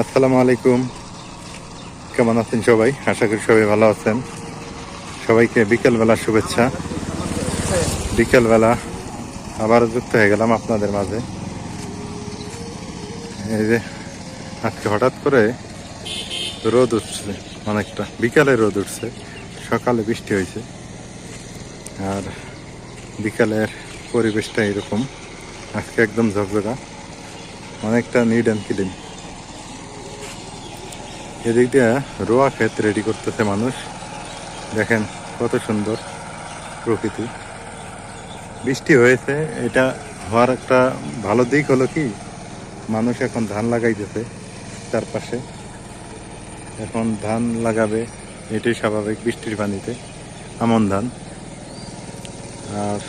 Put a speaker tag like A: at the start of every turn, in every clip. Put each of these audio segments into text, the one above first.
A: আসসালামু আলাইকুম। কেমন আছেন সবাই? আশা করি সবাই ভালো আছেন। সবাইকে বিকেলবেলা শুভেচ্ছা। বিকেলবেলা আবারও যুক্ত হয়ে গেলাম আপনাদের মাঝে। এই যে, আজকে হঠাৎ করে রোদ উঠছে, অনেকটা। বিকালে রোদ উঠছে, সকালে বৃষ্টি হয়েছে। আর বিকালের পরিবেশটা এরকম। আজকে একদম ঝকঝকা, অনেকটা নিড অ্যান্ড ক্লিন। এদিক দিয়ে রোয়া ক্ষেত রেডি করতেছে মানুষ। দেখেন কত সুন্দর প্রকৃতি। বৃষ্টি হয়েছে, এটা হওয়ার একটা ভালো দিক হলো কি, মানুষ এখন ধান লাগাইতেছে চারপাশে। এখন ধান লাগাবে, এটাই স্বাভাবিক বৃষ্টির পানিতে, আমন ধান। আর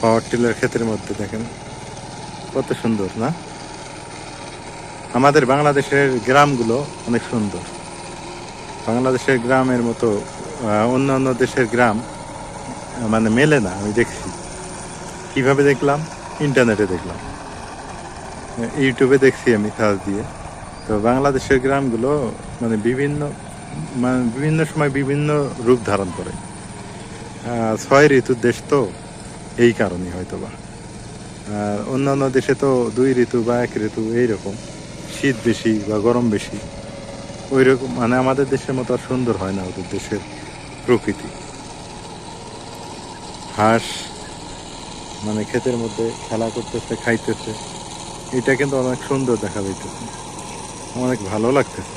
A: পাওয়ার টিলার ক্ষেতের মধ্যে দেখেন, কত সুন্দর না? আমাদের বাংলাদেশের গ্রামগুলো অনেক সুন্দর। বাংলাদেশের গ্রামের মতো আহ, অন্যান্য দেশের গ্রাম মানে মেলে না আমি দেখছি। কীভাবে দেখলাম? ইন্টারনেটে দেখলাম। ইউটিউবে দেখছি আমি সার্চ দিয়ে। তো বাংলাদেশের গ্রামগুলো মানে বিভিন্ন মানে বিভিন্ন সময় বিভিন্ন রূপ ধারণ করে। ছয় ঋতুর দেশ তো এই কারণে হয়তো বা অন্যান্য দেশে তো দুই ঋতু বা এক ঋতু এইরকম। শীত বেশি বা গরম বেশি ওই রকম মানে আমাদের দেশের মতো আর সুন্দর হয় না ওদের দেশের প্রকৃতি। হাঁস মানে ক্ষেতের মধ্যে খেলা করতেছে, খাইতেছে, এটা কিন্তু অনেক সুন্দর দেখা যাইতেছে। অনেক ভালো লাগতেছে,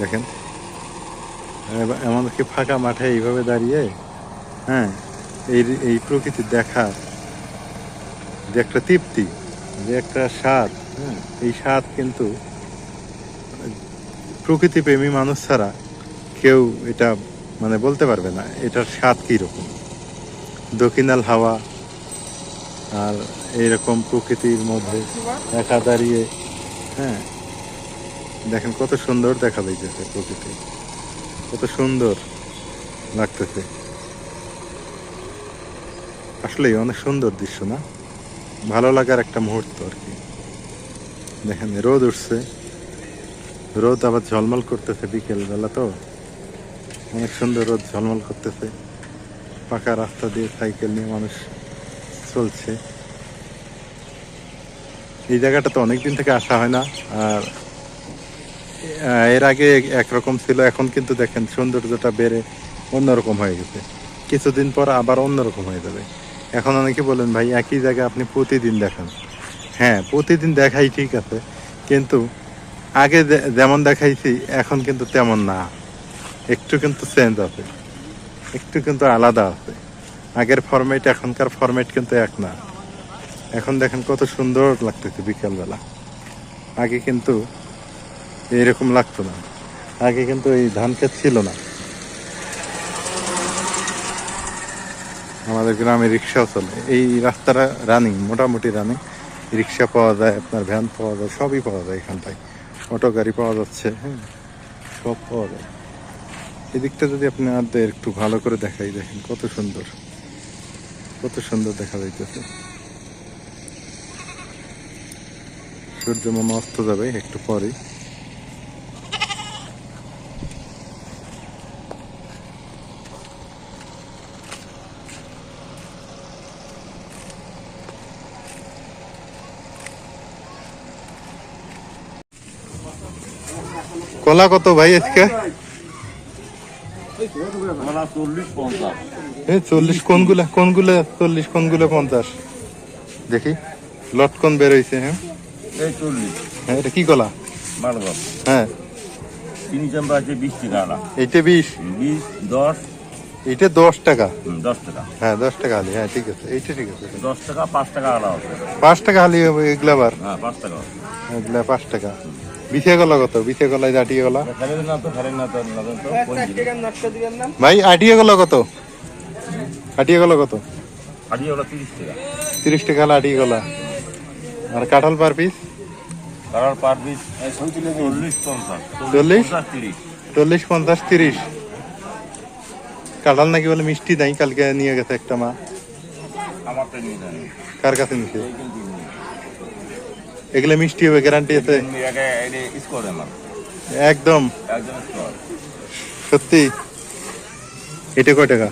A: দেখেন। এমনকি ফাঁকা মাঠে এইভাবে দাঁড়িয়ে হ্যাঁ এই এই প্রকৃতি দেখা যে একটা তৃপ্তি, যে একটা স্বাদ হ্যাঁ এই স্বাদ কিন্তু প্রকৃতি প্রেমী মানুষ ছাড়া কেউ এটা মানে বলতে পারবে না, এটার স্বাদ কীরকম? দক্ষিণাল হাওয়া আর এইরকম প্রকৃতির মধ্যে একা দাঁড়িয়ে হ্যাঁ দেখেন কত সুন্দর দেখা যাইতেছে প্রকৃতি, কত সুন্দর লাগতেছে। আসলেই অনেক সুন্দর দৃশ্য না? ভালো লাগার একটা মুহূর্ত আর কি। দেখেন, রোদ উঠছে। রোদ আবার ঝলমল করতেছে বিকেল বেলা তো। অনেক সুন্দর রোদ ঝলমল করতেছে। পাকা রাস্তা দিয়ে সাইকেল নিয়ে মানুষ চলছে। এই জায়গাটা তো অনেকদিন থেকে আসা হয় না। আর এর আগে একরকম ছিল, এখন কিন্তু দেখেন সৌন্দর্যটা বেড়ে অন্যরকম হয়ে গেছে। কিছুদিন পর আবার অন্যরকম হয়ে যাবে। এখন অনেকে বলেন, ভাই, একই জায়গায় আপনি প্রতিদিন দেখান। হ্যাঁ প্রতিদিন দেখাই ঠিক আছে। কিন্তু আগে যেমন দেখাইছি, এখন কিন্তু তেমন না। একটু কিন্তু চেঞ্জ আছে। একটু কিন্তু আলাদা আছে। আগের ফরম্যাট এখনকার ফরম্যাট কিন্তু এক না। এখন দেখেন কত সুন্দর লাগতেছে বিকালবেলা। আগে কিন্তু এরকম লাগতো না। আগে কিন্তু এই ধান ক্ষেত ছিল না। আমাদের গ্রামে রিক্সাও চলে। এই রাস্তাটা রানিং মোটামুটি রানিং রিক্সা পাওয়া যায়, আপনার ভ্যান পাওয়া যায়, সবই পাওয়া যায় এখানটায়। অটো গাড়ি পাওয়া যাচ্ছে হ্যাঁ সব পাওয়া যায়। এদিকটা যদি আপনি আপনাদের একটু ভালো করে দেখাই, দেখেন কত সুন্দর কত সুন্দর দেখা যাইতেছে। সূর্য মামা অস্ত যাবে একটু পরেই। কলা কত ভাই আজকে?
B: চল্লিশ
A: কোনগুলা কোনগুলা চল্লিশ কোনগুলা পঞ্চাশ? দেখি লটকন বের হয়েছে হ্যাঁ? হ্যাঁ এটা কি কলা? হ্যাঁ।
B: চিনি চাম্পা আছে বিশ টাকা
A: বিশ?
B: বিশ দশ।
A: দশ টাকা?
B: দশ টাকা।
A: হ্যাঁ দশ টাকা হালি হ্যাঁ ঠিক আছে এইটা ঠিক আছে।
B: দশ টাকা পাঁচ টাকা আলা
A: পাঁচ টাকা হালি হবে এগুলা আবার?
B: হ্যাঁ পাঁচ টাকা
A: এগুলা পাঁচ টাকা। বিছে গলা কত? বিছে গলায় আটিয়ে গলা? ভাই, আটিয়ে গলা কত? আটিয়ে গলা কত?
B: তিরিশ টাকা
A: হলে আটিয়ে গলা। আর কাঁঠাল পার পিস
B: চল্লিশ? পঞ্চাশ
A: চল্লিশ?
B: পঞ্চাশ, তিরিশ।
A: কাঁঠাল নাকি বলে মিষ্টি নাই কালকে নিয়ে গেছে একটা মা। কার কাছে নিছে। এগুলো মিষ্টি হবে গ্যারান্টি আছে। একদম। সত্যি। এটা কয় টাকা?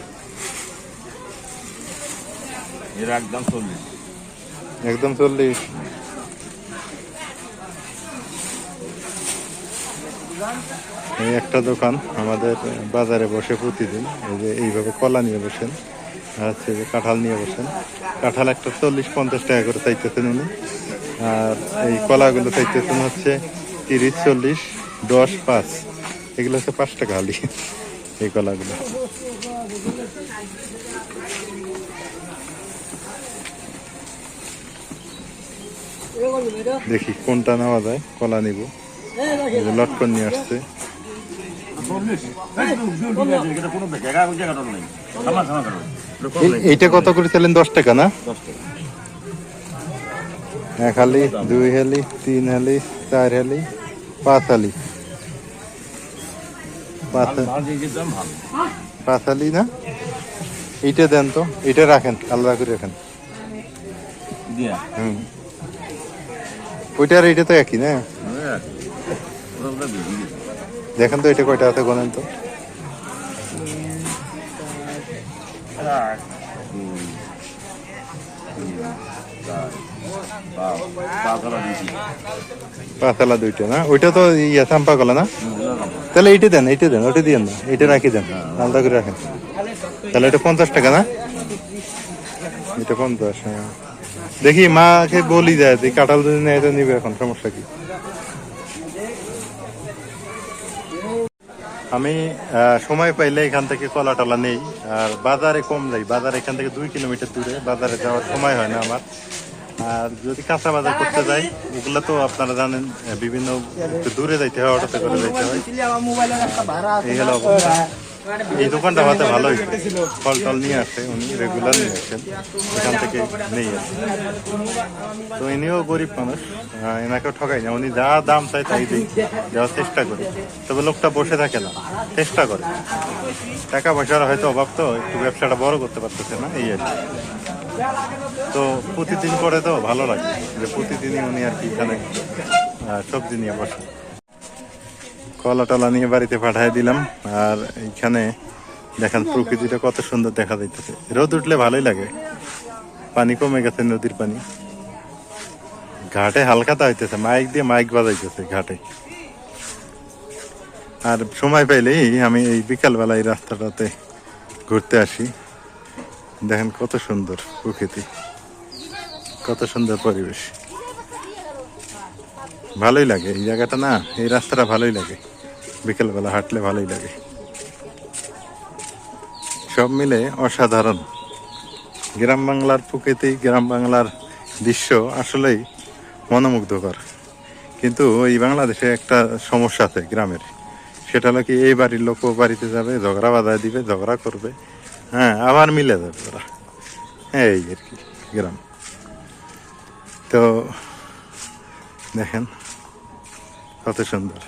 B: একদম চল্লিশ।
A: একদম চল্লিশ। এই একটা দোকান আমাদের বাজারে বসে প্রতিদিন এই যে এইভাবে কলা নিয়ে বসেন আর হচ্ছে যে কাঁঠাল নিয়ে বসেন। কাঁঠাল একটা চল্লিশ পঞ্চাশ টাকা করে চাইতেছেন উনি। আর এই কলাগুলো চাইতেছেন হচ্ছে তিরিশ চল্লিশ দশ পাঁচ। এগুলো হচ্ছে পাঁচ টাকা হালি এই কলাগুলো। দেখি কোনটা নেওয়া যায় কলা নিব। লটকন নিয়ে আসছে। এইটা কত করে চাইলেন? দশ টাকা না?
B: দশ টাকা।
A: এক হালি দুই হালি তিন হালি চার হালি পাঁচ হালি। পাঁচ হালি। না? এইটা দেন তো এটা রাখেন আলাদা করে রাখেন। হুম। ওইটা আর এইটা তো একই না? দেখেন তো এটা কয়টা আছে গণেন তো। হালা দুইটা না? ওইটা তো ইয়ে চাম্পা কলা না? তাহলে এইটা দেন এইটা দেন, ওইটা দিয়ে না এইটা রাখি দেন, আলাদা করে রাখেন। তাহলে এটা পঞ্চাশ টাকা না? এটা পঞ্চাশ হ্যাঁ। দেখি মাকে বলি যায় তুই কাঁঠাল যদি নেয় তো নিবে এখন, সমস্যা কি? আমি সময় পাইলে এখান থেকে কলা টলা নেই। আর বাজারে কম যাই। বাজার এখান থেকে দুই কিলোমিটার দূরে। বাজারে যাওয়ার সময় হয় না আমার। আর যদি কাঁচা বাজার করতে যাই, ওগুলো তো আপনারা জানেন বিভিন্ন দূরে যাইতে হয়, অটোতে করে যাইতে হয়। এই হলো এই দোকানটা আমাদের ভালোই ফল টল নিয়ে আসে উনি রেগুলার নিয়ে আসেন। এখান থেকে নেই তো ইনিও গরিব মানুষ আহ, এনাকেও ঠকাই না। উনি যা দাম চাই তাই দিই দেওয়ার চেষ্টা করি। তবে লোকটা বসে থাকে না চেষ্টা করে। টাকা পয়সার হয়তো অভাব তো একটু ব্যবসাটা বড় করতে পারতেছে না এই আর কি। তো প্রতিদিন করে তো ভালো লাগে যে প্রতিদিনই উনি আর কি এখানে সবজি নিয়ে বসে কলা টলা নিয়ে বাড়িতে পাঠিয়ে দিলাম। আর এইখানে দেখেন প্রকৃতিটা কত সুন্দর দেখা যাইতেছে। রোদ উঠলে ভালোই লাগে। পানি কমে গেছে, নদীর পানি। ঘাটে হালকাতা হইতেছে, মাইক দিয়ে মাইক বাজাইতেছে ঘাটে। আর সময় পাইলেই আমি এই বিকালবেলা এই রাস্তাটাতে ঘুরতে আসি। দেখেন কত সুন্দর প্রকৃতি। কত সুন্দর পরিবেশ। ভালোই লাগে। এই জায়গাটা না, এই রাস্তাটা ভালোই লাগে। বিকেলবেলা হাঁটলে ভালোই লাগে। সব মিলে অসাধারণ। গ্রাম বাংলার প্রকৃতি, গ্রাম বাংলার দৃশ্য আসলেই মনোমুগ্ধকর। কিন্তু এই বাংলাদেশে একটা সমস্যা আছে গ্রামের। সেটা হলো কি, এই বাড়ির লোক বাড়িতে যাবে, ঝগড়া বাধা দিবে, ঝগড়া করবে। হ্যাঁ আবার মিলে যাবে ওরা। হ্যাঁ এই আর কি, গ্রাম। তো দেখেন, কত সুন্দর।